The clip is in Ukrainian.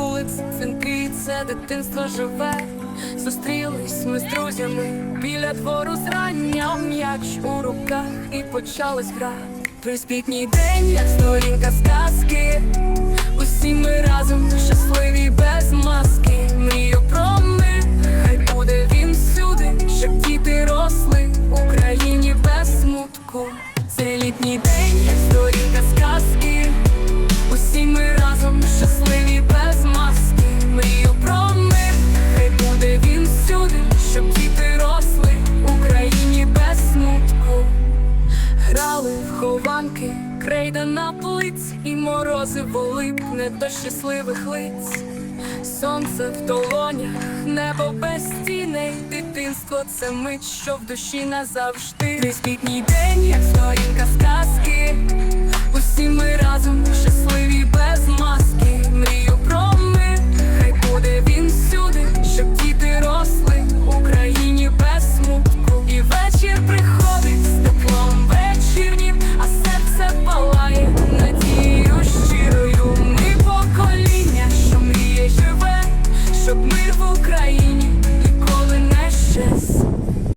вулиці, цинки, це дитинство живе. Зустрілись ми з друзями біля двору зрання, м'яч у руках і почалась гра. Приспітній день, як сторінка сказки. Усі ми разом щасливі без маски. Мрію про мир, хай буде він всюди, щоб діти росли в Україні без смутку. Це літній день, як в хованки, крейда на плиць, і морози липне до щасливих лиць. Сонце в долонях, небо без стіней, дитинство це мить, що в душі назавжди. Приспітній день, як сторінка сказки.